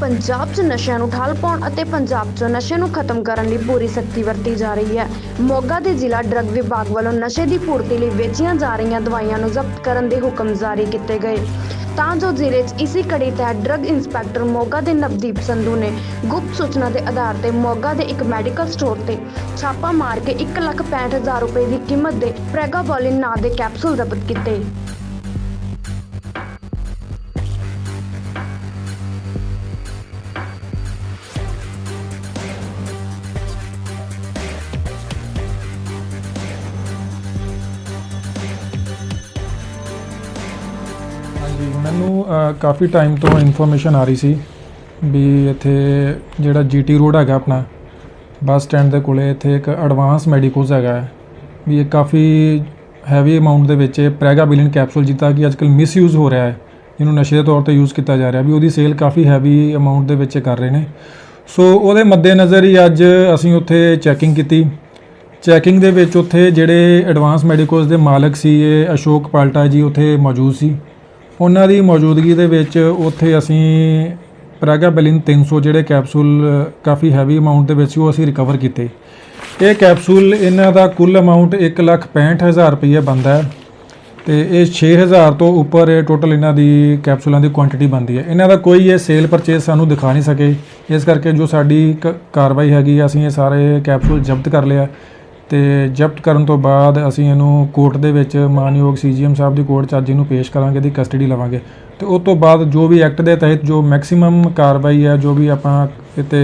ਪੰਜਾਬ 'ਚ ਨਸ਼ਿਆਂ ਨੂੰ ਠੱਲ ਪਾਉਣ ਅਤੇ ਪੰਜਾਬ 'ਚ ਨਸ਼ੇ ਨੂੰ ਖਤਮ ਕਰਨ ਲਈ ਪੂਰੀ ਸਖਤੀ ਵਰਤੀ ਜਾ ਰਹੀ ਹੈ। ਮੋਗਾ ਦੇ ਜ਼ਿਲ੍ਹਾ ਡਰੱਗ ਵਿਭਾਗ ਵੱਲੋਂ ਨਸ਼ੇ ਦੀ ਪੂਰਤੀ ਲਈ ਵੇਚੀਆਂ ਜਾ ਰਹੀਆਂ ਦਵਾਈਆਂ ਨੂੰ ਜ਼ਬਤ ਕਰਨ ਦੇ ਹੁਕਮ ਜਾਰੀ ਕੀਤੇ ਗਏ। ਤਾਂ ਜੋ ਜ਼ਿਲ੍ਹੇ 'ਚ ਇਸੇ ਕੜੀ ਤਹਿਤ ਡਰੱਗ ਇੰਸਪੈਕਟਰ ਮੋਗਾ ਦੇ ਨਵਦੀਪ ਸੰਧੂ ਨੇ ਗੁਪਤ ਸੂਚਨਾ ਦੇ ਆਧਾਰ ਤੇ ਮੋਗਾ ਦੇ ਇੱਕ ਮੈਡੀਕਲ ਸਟੋਰ ਤੇ ਛਾਪਾ ਮਾਰ ਕੇ 1,65,000 ਰੁਪਏ ਦੀ ਕੀਮਤ ਦੇ ਪ੍ਰੈਗਾਬੋਲਿਨ ਨਾਂ ਦੇ ਕੈਪਸੂਲ ਜ਼ਬਤ ਕੀਤੇ। ਮੈਨੂੰ ਕਾਫੀ ਟਾਈਮ ਤੋਂ ਇਨਫੋਰਮੇਸ਼ਨ ਆ ਰਹੀ ਸੀ ਵੀ ਇੱਥੇ ਜਿਹੜਾ ਜੀਟੀ ਰੋਡ ਹੈਗਾ ਆਪਣਾ, ਬੱਸ ਸਟੈਂਡ ਦੇ ਕੋਲੇ ਇੱਥੇ ਇੱਕ ਐਡਵਾਂਸ ਮੈਡੀਕੋਜ਼ ਹੈਗਾ ਵੀ ਇਹ ਕਾਫੀ ਹੈਵੀ ਅਮਾਉਂਟ ਦੇ ਵਿੱਚ ਪ੍ਰੈਗਾਬਿਲਿਨ ਕੈਪਸੂਲ ਜਿੱਤਾ ਕਿ ਅੱਜਕੱਲ ਮਿਸਯੂਜ਼ ਹੋ ਰਿਹਾ ਹੈ ਇਹਨੂੰ ਨਸ਼ੇ ਦੇ ਤੌਰ ਤੇ ਯੂਜ਼ ਕੀਤਾ ਜਾ ਰਿਹਾ ਵੀ ਉਹਦੀ ਸੇਲ ਕਾਫੀ ਹੈਵੀ ਅਮਾਉਂਟ ਦੇ ਵਿੱਚ ਕਰ ਰਹੇ ਨੇ। ਸੋ ਉਹਦੇ ਮੱਦੇਨਜ਼ਰ ਹੀ ਅੱਜ ਅਸੀਂ ਉੱਥੇ ਚੈਕਿੰਗ ਕੀਤੀ। ਚੈਕਿੰਗ ਦੇ ਵਿੱਚ ਉੱਥੇ ਜਿਹੜੇ ਐਡਵਾਂਸ ਮੈਡੀਕੋਜ਼ ਦੇ ਮਾਲਕ ਸੀ, ਇਹ ਅਸ਼ੋਕ ਪਾਲਟਾ ਜੀ ਉੱਥੇ ਮੌਜੂਦ ਸੀ। ਉਹਨਾਂ ਦੀ ਮੌਜੂਦਗੀ ਦੇ ਵਿੱਚ ਉੱਥੇ ਅਸੀਂ ਪ੍ਰੈਗਾਬੈਲਿਨ 300 ਜਿਹੜੇ ਕੈਪਸੂਲ, ਕਾਫੀ ਹੈਵੀ ਅਮਾਉਂਟ ਦੇ ਵਿੱਚ ਸੀ, ਉਹ ਅਸੀਂ ਰਿਕਵਰ ਕੀਤੇ। ਇਹ ਕੈਪਸੂਲ, ਇਹਨਾਂ ਦਾ ਕੁੱਲ ਅਮਾਉਂਟ 165000 ਰੁਪਏ ਬਣਦਾ ਹੈ ਤੇ ਇਹ 6000 ਤੋਂ ਉੱਪਰ ਇਹ ਟੋਟਲ ਇਹਨਾਂ ਦੀ ਕੈਪਸੂਲਾਂ ਦੀ ਕੁਆਂਟੀਟੀ ਬਣਦੀ ਹੈ। ਇਹਨਾਂ ਦਾ ਕੋਈ ਇਹ ਸੇਲ ਪਰਚੇਸ ਸਾਨੂੰ ਦਿਖਾ ਨਹੀਂ ਸਕੇ। ਇਸ ਕਰਕੇ ਜੋ ਸਾਡੀ ਕ- ਕਾਰਵਾਈ ਹੈਗੀ ਅਸੀਂ ਇਹ ਸਾਰੇ ਕੈਪਸੂਲ ਜ਼ਬਤ ਕਰ ਲਿਆ ਤੇ ਜ਼ਬਤ ਕਰਨ ਤੋਂ ਬਾਅਦ ਅਸੀਂ ਇਹਨੂੰ ਕੋਰਟ ਦੇ ਵਿੱਚ ਮਾਨਯੋਗ ਸੀਜੀਐਮ ਸਾਹਿਬ ਦੀ ਕੋਰਟ 'ਚ ਅੱਜ ਇਹਨੂੰ ਪੇਸ਼ ਕਰਾਂਗੇ ਦੀ ਕਸਟਡੀ ਲਵਾਂਗੇ। ਤੇ ਉਸ ਤੋਂ ਬਾਅਦ ਜੋ ਵੀ ਐਕਟ ਦੇ ਤਹਿਤ ਜੋ ਮੈਕਸਿਮਮ ਕਾਰਵਾਈ ਹੈ, ਜੋ ਵੀ ਆਪਾਂ ਇਤੇ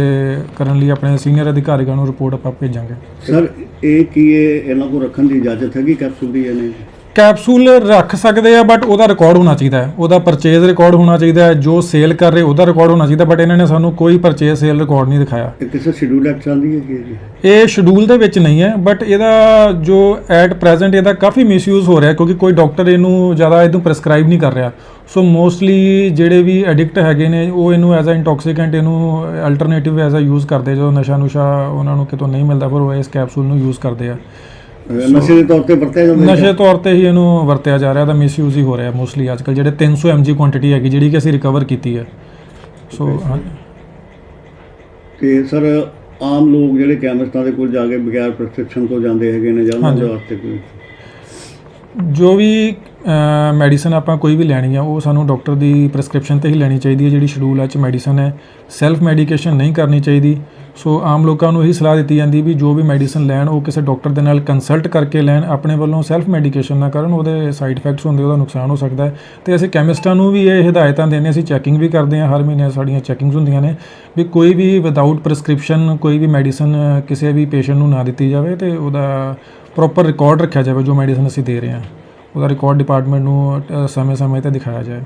ਕਰਨ ਲਈ ਆਪਣੇ ਸੀਨੀਅਰ ਅਧਿਕਾਰੀਆਂ ਨੂੰ ਰਿਪੋਰਟ ਆਪਾਂ ਭੇਜਾਂਗੇ। ਸਰ, ਇਹ ਕੀ ਇਹ ਇਹਨਾਂ ਕੋਲ ਰੱਖਣ ਦੀ ਇਜਾਜ਼ਤ ਹੈਗੀ ਕੈਪਸੂਲ ਦੀ ਇਹਨੇ? ਕੈਪਸੂਲ ਰੱਖ ਸਕਦੇ ਆ ਬਟ ਉਹਦਾ ਰਿਕਾਰਡ ਹੋਣਾ ਚਾਹੀਦਾ ਹੈ। ਉਹਦਾ ਪਰਚੇਜ਼ ਰਿਕਾਰਡ ਹੋਣਾ ਚਾਹੀਦਾ ਹੈ। ਜੋ ਸੇਲ ਕਰ ਰਹੇ ਉਹਦਾ ਰਿਕਾਰਡ ਹੋਣਾ ਚਾਹੀਦਾ ਬਟ ਇਹਨਾਂ ਨੇ ਸਾਨੂੰ ਕੋਈ ਪਰਚੇਜ਼ ਸੇਲ ਰਿਕਾਰਡ ਨਹੀਂ ਦਿਖਾਇਆ। ਕਿਸੇ ਸ਼ਡਿਊਲ ਐਕਟ ਹੈਗੀ ਹੈ ਜੀ? ਇਹ ਸ਼ਡਿਊਲ ਦੇ ਵਿੱਚ ਨਹੀਂ ਹੈ ਬਟ ਇਹਦਾ ਜੋ ਐਟ ਪ੍ਰੈਜ਼ੈਂਟ ਇਹਦਾ ਕਾਫੀ ਮਿਸਯੂਜ਼ ਹੋ ਰਿਹਾ ਕਿਉਂਕਿ ਕੋਈ ਡਾਕਟਰ ਇਹਨੂੰ ਜ਼ਿਆਦਾ ਇਹਨੂੰ ਪ੍ਰੈਸਕ੍ਰਾਈਬ ਨਹੀਂ ਕਰ ਰਿਹਾ। ਸੋ ਮੋਸਟਲੀ ਜਿਹੜੇ ਵੀ ਐਡਿਕਟ ਹੈਗੇ ਨੇ ਉਹ ਇਹਨੂੰ ਐਜ਼ ਅ ਇੰਟੌਕਸੀਕੈਂਟ ਇਹਨੂੰ ਅਲਟਰਨੇਟਿਵ ਐਜ਼ ਅ ਯੂਜ਼ ਕਰਦੇ ਜਦੋਂ ਨਸ਼ਾ ਨੁਸ਼ਾ ਉਹਨਾਂ ਨੂੰ ਕਿਤੋਂ ਨਹੀਂ ਮਿਲਦਾ ਫਿਰ ਉਹ ਇਸ ਕੈਪਸੂਲ ਨੂੰ ਯੂਜ਼ ਕਰਦੇ ਆ। ਨਸ਼ੇ ਦੇ ਤੌਰ ਤੇ ਵਰਤਿਆ ਜਾਂਦਾ ਨਸ਼ੇ ਤੌਰ ਤੇ ਹੀ ਇਹਨੂੰ ਵਰਤਿਆ ਜਾ ਰਿਹਾ ਤਾਂ ਮਿਸਯੂਜ਼ ਹੀ ਹੋ ਰਿਹਾ ਮੋਸਟਲੀ ਅੱਜਕੱਲ ਜਿਹੜੇ 300 mg ਕੁਆਂਟੀਟੀ ਹੈਗੀ ਜਿਹੜੀ ਕਿ ਅਸੀਂ ਰਿਕਵਰ ਕੀਤੀ ਹੈ। ਸੋ ਤੇ ਸਰ ਆਮ ਲੋਕ ਜਿਹੜੇ ਕੈਮਿਸਟਾਂ ਦੇ ਕੋਲ ਜਾ ਕੇ ਬਗੈਰ ਪ੍ਰੈਸਕ੍ਰਿਪਸ਼ਨ ਤੋਂ ਜਾਂਦੇ ਹੈਗੇ ਨੇ ਜਾਂ ਉਹਨਾਂ ਦੇ। ਵਾਸਤੇ ਕੋਈ? ਜੋ ਵੀ ਮੈਡੀਸਨ ਆਪਾਂ ਕੋਈ ਵੀ ਲੈਣੀ ਆ ਉਹ ਸਾਨੂੰ ਡਾਕਟਰ ਦੀ ਪ੍ਰੈਸਕ੍ਰਿਪਸ਼ਨ ਤੇ ਹੀ ਲੈਣੀ ਚਾਹੀਦੀ ਹੈ ਜਿਹੜੀ ਸ਼ਡਿਊਲ ਹੈ ਚ ਮੈਡੀਸਨ ਹੈ। ਸੈਲਫ ਮੈਡੀਕੇਸ਼ਨ ਨਹੀਂ ਕਰਨੀ ਚਾਹੀਦੀ। ਸੋ ਆਮ ਲੋਕਾਂ ਨੂੰ ਇਹੀ ਸਲਾਹ ਦਿੱਤੀ ਜਾਂਦੀ ਵੀ ਜੋ ਵੀ ਮੈਡੀਸਨ ਲੈਣ, ਉਹ ਕਿਸੇ ਡਾਕਟਰ ਦੇ ਨਾਲ ਕੰਸਲਟ ਕਰਕੇ ਲੈਣ, ਆਪਣੇ ਵੱਲੋਂ ਸੈਲਫ ਮੈਡੀਕੇਸ਼ਨ ਨਾ ਕਰਨ, ਉਹਦੇ ਸਾਈਡ ਇਫੈਕਟਸ ਹੁੰਦੇ, ਉਹਦਾ ਨੁਕਸਾਨ ਹੋ ਸਕਦਾ ਹੈ। ਤੇ ਅਸੀਂ ਕੈਮਿਸਟਾਂ ਨੂੰ ਵੀ ਇਹ ਹਦਾਇਤਾਂ ਦਿੰਦੇ ਅਸੀਂ ਚੈਕਿੰਗ ਵੀ ਕਰਦੇ ਹਾਂ, ਹਰ ਮਹੀਨੇ ਸਾਡੀਆਂ ਚੈਕਿੰਗਸ ਹੁੰਦੀਆਂ ਨੇ, ਵੀ ਕੋਈ ਵੀ ਵਿਦਆਊਟ ਪ੍ਰੈਸਕ੍ਰਿਪਸ਼ਨ ਕੋਈ ਵੀ ਮੈਡੀਸਨ, ਕਿਸੇ ਵੀ ਪੇਸ਼ੈਂਟ ਨੂੰ ਨਾ ਦਿੱਤੀ ਜਾਵੇ ਤੇ ਉਹਦਾ ਪ੍ਰੋਪਰ ਰਿਕਾਰਡ ਰੱਖਿਆ ਜਾਵੇ, ਜੋ ਮੈਡੀਸਨ ਅਸੀਂ ਦੇ ਰਹੇ ਹਾਂ। ਉਹਦਾ ਰਿਕਾਰਡ ਡਿਪਾਰਟਮੈਂਟ ਨੂੰ ਸਮੇਂ-ਸਮੇਂ ਤੇ ਦਿਖਾਇਆ ਜਾਏ।